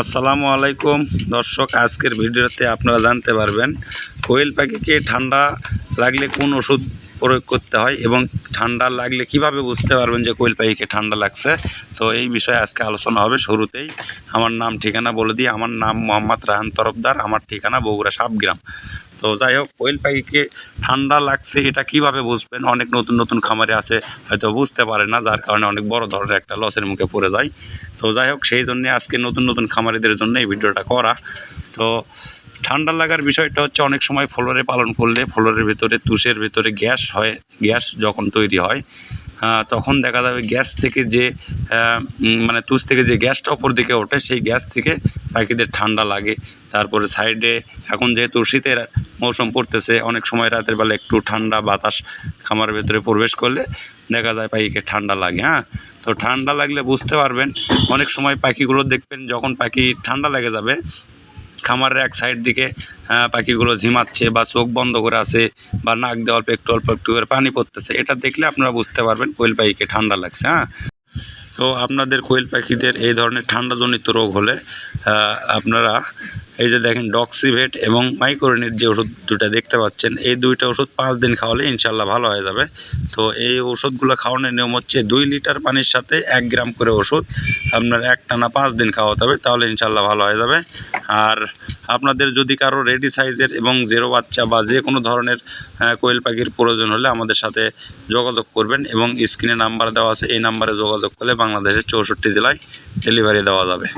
আসসালামু আলাইকুম। দর্শক আজকের ভিডিওতে আপনারা জানতে পারবেন কোয়েল পাখিকে ঠান্ডা লাগলে কোন ওষুধ প্রয়োগ করতে হয় এবং ঠান্ডা লাগলে কীভাবে বুঝতে পারবেন যে কোয়েল পাখিকে ঠান্ডা লাগছে? তো এই বিষয়ে আজকে আলোচনা হবে শুরুতেই। আমার নাম ঠিকানা বলে দিই। আমার নাম মোহাম্মদ রাহান তরফদার। আমার ঠিকানা বগুড়া সাবগ্রাম তো যাই হোক, কোয়েল পাখিকে ঠান্ডা লাগছে এটা কীভাবে বুঝবেন? অনেক নতুন নতুন খামারে আছে, হয়তো বুঝতে পারে না, যার কারণে অনেক বড় ধরনের একটা লসের মুখে পড়ে যায়। তো যাই হোক, সেই জন্যে আজকে নতুন নতুন খামারিদের জন্য এই ভিডিওটা করা। তো ঠান্ডা লাগার বিষয়টা হচ্ছে অনেক সময় ফ্লোরে পালন করলে ফ্লোরের ভিতরে তুষের ভিতরে গ্যাস হয়, গ্যাস যখন তৈরি হয় তখন দেখা যাবে গ্যাস থেকে যে মানে তুষ থেকে যে গ্যাসটা ওপর দিকে ওঠে, সেই গ্যাস থেকে পাখিদের ঠান্ডা লাগে। তারপরে সাইডে এখন যেহেতু শীতের মৌসুম পড়তেছে, অনেক সময় রাতের বেলা একটু ঠান্ডা বাতাস খামারের ভেতরে প্রবেশ করলে দেখা যায় পাখিকে ঠান্ডা লাগে হ্যাঁ? তো ঠান্ডা লাগলে বুঝতে পারবেন, অনেক সময় পাখিগুলো দেখবেন যখন পাখি ঠান্ডা লেগে যাবে খামারের এক সাইড দিকে পাখিগুলো ঝিমাচ্ছে বা চোখ বন্ধ করে আছে বা নাক দিয়ে অল্প একটু অল্প একটু করে পানি পড়তেছে। এটা দেখলে আপনারা বুঝতে পারবেন কোয়েল পাখিকে ঠান্ডা লাগছে হ্যাঁ? তো আপনাদের কোয়েল পাখিদের এই ধরনের ঠান্ডাজনিত রোগ হলে আপনারা এই যে দেখেন ডক্সিভেট এবং মাইক্রোনিট যে ওষুধ দুটো দেখতে পাচ্ছেন, এই দুইটা ওষুধ পাঁচ দিন খাওয়ালে ইনশাল্লাহ ভালো হয়ে যাবে। তো এই ওষুধগুলো খাওয়ানোর নিয়ম হচ্ছে দুই লিটার পানির সাথে এক গ্রাম করে ওষুধ আপনার এক টানা পাঁচ দিন খাওয়াতে হবে, তাহলে ইনশাল্লাহ ভালো হয়ে যাবে। আর আপনাদের যদি কারও রেডি সাইজের এবং জেরো বাচ্চা বা যে কোনো ধরনের কোয়েল পাখির প্রয়োজন হলে আমাদের সাথে যোগাযোগ করবেন এবং স্ক্রিনে নাম্বার দেওয়া আছে, এই নাম্বারে যোগাযোগ করলে বাংলাদেশের চৌষট্টি জেলায় ডেলিভারি দেওয়া যাবে।